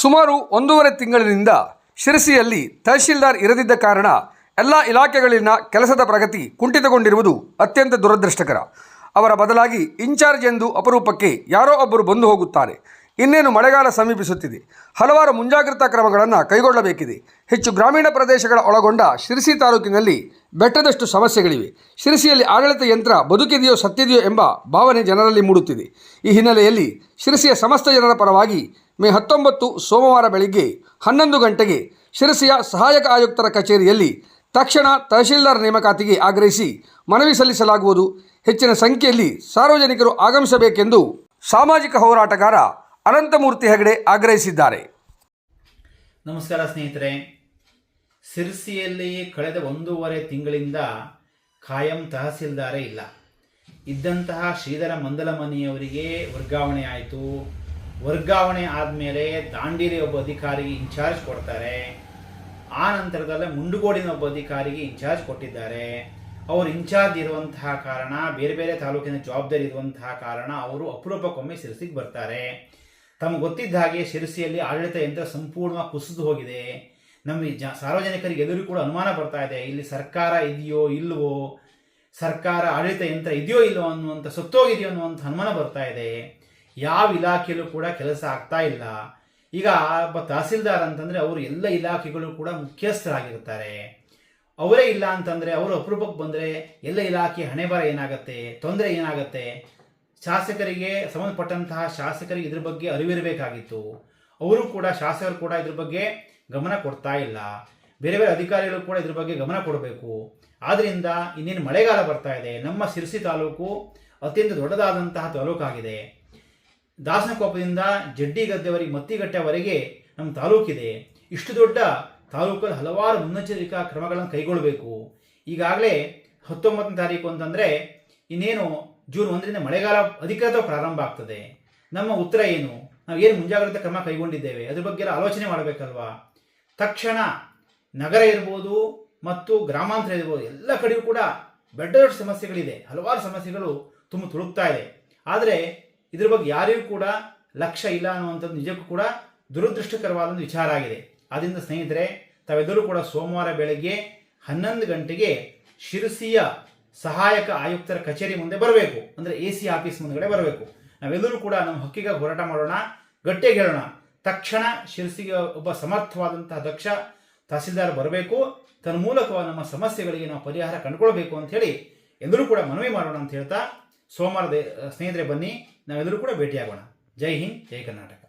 ಸುಮಾರು ಒಂದೂವರೆ ತಿಂಗಳಿನಿಂದ ಶಿರಸಿಯಲ್ಲಿ ತಹಶೀಲ್ದಾರ್ ಇರದಿದ್ದ ಕಾರಣ ಎಲ್ಲ ಇಲಾಖೆಗಳಲ್ಲಿನ ಕೆಲಸದ ಪ್ರಗತಿ ಕುಂಠಿತಗೊಂಡಿರುವುದು ಅತ್ಯಂತ ದುರದೃಷ್ಟಕರ. ಅವರ ಬದಲಾಗಿ ಇನ್ಚಾರ್ಜ್ ಎಂದು ಅಪರೂಪಕ್ಕೆ ಯಾರೋ ಒಬ್ಬರು ಬಂದು ಹೋಗುತ್ತಾರೆ. ಇನ್ನೇನು ಮಳೆಗಾಲ ಸಮೀಪಿಸುತ್ತಿದೆ. ಹಲವಾರು ಮುಂಜಾಗ್ರತಾ ಕ್ರಮಗಳನ್ನು ಕೈಗೊಳ್ಳಬೇಕಿದೆ. ಹೆಚ್ಚು ಗ್ರಾಮೀಣ ಪ್ರದೇಶಗಳ ಒಳಗೊಂಡ ಶಿರಸಿ ತಾಲೂಕಿನಲ್ಲಿ ಬೆಟ್ಟದಷ್ಟು ಸಮಸ್ಯೆಗಳಿವೆ. ಶಿರಸಿಯಲ್ಲಿ ಆಡಳಿತ ಯಂತ್ರ ಬದುಕಿದೆಯೋ ಸತ್ತಿದೆಯೋ ಎಂಬ ಭಾವನೆ ಜನರಲ್ಲಿ ಮೂಡುತ್ತಿದೆ. ಈ ಹಿನ್ನೆಲೆಯಲ್ಲಿ ಶಿರಸಿಯ ಸಮಸ್ತ ಜನರ ಪರವಾಗಿ ಮೇ ಹತ್ತೊಂಬತ್ತು ಸೋಮವಾರ ಬೆಳಿಗ್ಗೆ ಹನ್ನೊಂದು ಗಂಟೆಗೆ ಶಿರಸಿಯ ಸಹಾಯಕ ಆಯುಕ್ತರ ಕಚೇರಿಯಲ್ಲಿ ತಕ್ಷಣ ತಹಶೀಲ್ದಾರ್ ನೇಮಕಾತಿಗೆ ಆಗ್ರಹಿಸಿ ಮನವಿ ಸಲ್ಲಿಸಲಾಗುವುದು. ಹೆಚ್ಚಿನ ಸಂಖ್ಯೆಯಲ್ಲಿ ಸಾರ್ವಜನಿಕರು ಆಗಮಿಸಬೇಕೆಂದು ಸಾಮಾಜಿಕ ಹೋರಾಟಗಾರ ಅನಂತಮೂರ್ತಿ ಹೆಗಡೆ ಆಗ್ರಹಿಸಿದ್ದಾರೆ. ನಮಸ್ಕಾರ ಸ್ನೇಹಿತರೆ. ಸಿರ್ಸಿಯಲ್ಲಿ ಕಳೆದ ಒಂದೂವರೆ ತಿಂಗಳಿಂದ ಖಾಯಂ ತಹಸೀಲ್ದಾರೇ ಇಲ್ಲ. ಇದ್ದಂತಹ ಶ್ರೀಧರ ಮಂದಲಮನಿಯವರಿಗೆ ವರ್ಗಾವಣೆ ಆಯಿತು. ವರ್ಗಾವಣೆ ಆದಮೇಲೆ ದಾಂಡೇಲಿ ಒಬ್ಬ ಅಧಿಕಾರಿಗೆ ಇನ್ಚಾರ್ಜ್ ಕೊಡ್ತಾರೆ. ಆ ನಂತರದಲ್ಲೇ ಮುಂಡುಗೋಡಿನ ಒಬ್ಬ ಅಧಿಕಾರಿಗೆ ಇನ್ಚಾರ್ಜ್ ಕೊಟ್ಟಿದ್ದಾರೆ. ಅವರು ಇನ್ಚಾರ್ಜ್ ಇರುವಂತಹ ಕಾರಣ, ಬೇರೆ ಬೇರೆ ತಾಲೂಕಿನ ಜವಾಬ್ದಾರಿ ಇರುವಂತಹ ಕಾರಣ ಅವರು ಅಪರೂಪಕ್ಕೊಮ್ಮೆ ಶಿರಸಿಗೆ ಬರ್ತಾರೆ. ತಮಗೆ ಗೊತ್ತಿದ್ದ ಹಾಗೆ ಶಿರಸಿಯಲ್ಲಿ ಆಡಳಿತ ಯಂತ್ರ ಸಂಪೂರ್ಣವಾಗಿ ಕುಸಿದು ಹೋಗಿದೆ. ನಮ್ಮ ಜ, ಸಾರ್ವಜನಿಕರಿಗೆ ಎದುರು ಕೂಡ ಅನುಮಾನ ಬರ್ತಾ ಇದೆ. ಇಲ್ಲಿ ಸರ್ಕಾರ ಇದೆಯೋ ಇಲ್ಲವೋ ಸರ್ಕಾರ ಆಡಳಿತ ಯಂತ್ರ ಇದೆಯೋ ಇಲ್ಲವೋ ಅನ್ನುವಂಥ, ಸತ್ತೋಗಿದೆಯೋ ಅನ್ನುವಂಥ ಅನುಮಾನ ಬರ್ತಾ ಇದೆ. ಯಾವ ಇಲಾಖೆಯಲ್ಲೂ ಕೂಡ ಕೆಲಸ ಆಗ್ತಾ ಇಲ್ಲ. ಈಗ ತಹಸೀಲ್ದಾರ್ ಅಂತಂದರೆ ಅವರು ಎಲ್ಲ ಇಲಾಖೆಗಳು ಕೂಡ ಮುಖ್ಯಸ್ಥರಾಗಿರ್ತಾರೆ ಅವರೇ ಇಲ್ಲ ಅಂತಂದರೆ ಅವರು ಅಪರೂಪಕ್ಕೆ ಬಂದರೆ ಎಲ್ಲ ಇಲಾಖೆ ಹಣೆ ಬರ ಏನಾಗುತ್ತೆ, ತೊಂದರೆ ಏನಾಗುತ್ತೆ? ಶಾಸಕರಿಗೆ ಸಂಬಂಧಪಟ್ಟಂತಹ ಶಾಸಕರಿಗೆ ಇದ್ರ ಬಗ್ಗೆ ಅರಿವಿರಬೇಕಾಗಿತ್ತು. ಅವರು ಕೂಡ, ಶಾಸಕರು ಕೂಡ ಇದ್ರ ಬಗ್ಗೆ ಗಮನ ಕೊಡ್ತಾ ಇಲ್ಲ. ಬೇರೆ ಬೇರೆ ಅಧಿಕಾರಿಗಳು ಕೂಡ ಇದ್ರ ಬಗ್ಗೆ ಗಮನ ಕೊಡಬೇಕು. ಆದ್ದರಿಂದ ಇನ್ನೇನು ಮಳೆಗಾಲ ಬರ್ತಾ ಇದೆ. ನಮ್ಮ ಸಿರ್ಸಿ ತಾಲೂಕು ಅತ್ಯಂತ ದೊಡ್ಡದಾದಂತಹ ತಾಲೂಕಾಗಿದೆ. ದಾಸನಕೊಪ್ಪದಿಂದ ಜಡ್ಡಿಗದ್ದೆವರೆಗೆ, ಮತ್ತಿಗಟ್ಟೆವರೆಗೆ ನಮ್ಮ ತಾಲೂಕಿದೆ ಇಷ್ಟು ದೊಡ್ಡ ತಾಲೂಕಲ್ಲಿ ಹಲವಾರು ಮುನ್ನೆಚ್ಚರಿಕಾ ಕ್ರಮಗಳನ್ನು ಕೈಗೊಳ್ಳಬೇಕು. ಈಗಾಗಲೇ ಹತ್ತೊಂಬತ್ತನೇ ತಾರೀಕು ಅಂತಂದರೆ ಇನ್ನೇನು ಜೂನ್ ಒಂದರಿಂದ ಮಳೆಗಾಲ ಅಧಿಕೃತ ಪ್ರಾರಂಭ ಆಗ್ತದೆ. ನಮ್ಮ ಉತ್ತರ ಏನು? ನಾವು ಏನು ಮುಂಜಾಗ್ರತಾ ಕ್ರಮ ಕೈಗೊಂಡಿದ್ದೇವೆ? ಅದ್ರ ಬಗ್ಗೆ ಎಲ್ಲ ಆಲೋಚನೆ ಮಾಡಬೇಕಲ್ವಾ? ತಕ್ಷಣ ನಗರ ಇರ್ಬೋದು ಮತ್ತು ಗ್ರಾಮಾಂತರ ಇರ್ಬೋದು, ಎಲ್ಲ ಕಡೆಯೂ ಕೂಡ ಬೆಡ್ಡ ಸಮಸ್ಯೆಗಳಿದೆ. ಹಲವಾರು ಸಮಸ್ಯೆಗಳು ತುಂಬ ತುಳುಕ್ತಾ ಇದೆ. ಆದರೆ ಇದ್ರ ಬಗ್ಗೆ ಯಾರಿಗೂ ಕೂಡ ಲಕ್ಷ್ಯ ಇಲ್ಲ ಅನ್ನುವಂಥದ್ದು ನಿಜಕ್ಕೂ ಕೂಡ ದುರದೃಷ್ಟಕರವಾದ ಒಂದು ವಿಚಾರ ಆಗಿದೆ. ಆದ್ದರಿಂದ ಸ್ನೇಹಿತರೆ, ತಾವೆಲ್ಲರೂ ಕೂಡ ಸೋಮವಾರ ಬೆಳಗ್ಗೆ ಹನ್ನೊಂದು ಗಂಟೆಗೆ ಶಿರಸಿಯ ಸಹಾಯಕ ಆಯುಕ್ತರ ಕಚೇರಿ ಮುಂದೆ ಬರಬೇಕು. ಅಂದರೆ ಎ ಸಿ ಆಫೀಸ್ ಮುಂದಗಡೆ ಬರಬೇಕು. ನಾವೆಲ್ಲರೂ ಕೂಡ ನಮ್ಮ ಹಕ್ಕಿಗೆ ಹೋರಾಟ ಮಾಡೋಣ ಗಟ್ಟಿಯಾಗಿ ಹೇಳೋಣ. ತಕ್ಷಣ ಶಿರಸಿಗೆ ಒಬ್ಬ ಸಮರ್ಥವಾದಂತಹ ದಕ್ಷ ತಹಸೀಲ್ದಾರ್ ಬರಬೇಕು. ತನ್ನ ಮೂಲಕ ನಮ್ಮ ಸಮಸ್ಯೆಗಳಿಗೆ ನಾವು ಪರಿಹಾರ ಕಂಡುಕೊಳ್ಬೇಕು ಅಂತ ಹೇಳಿ ಎಲ್ಲರೂ ಕೂಡ ಮನವಿ ಮಾಡೋಣ ಅಂತ ಹೇಳ್ತಾ ಸೋಮವಾರದ ಸ್ನೇಹಿತರೆ ಬನ್ನಿ ನಾವೆಲ್ಲರೂ ಕೂಡ ಭೇಟಿಯಾಗೋಣ. ಜೈ ಹಿಂದ್ ಜೈ ಕರ್ನಾಟಕ.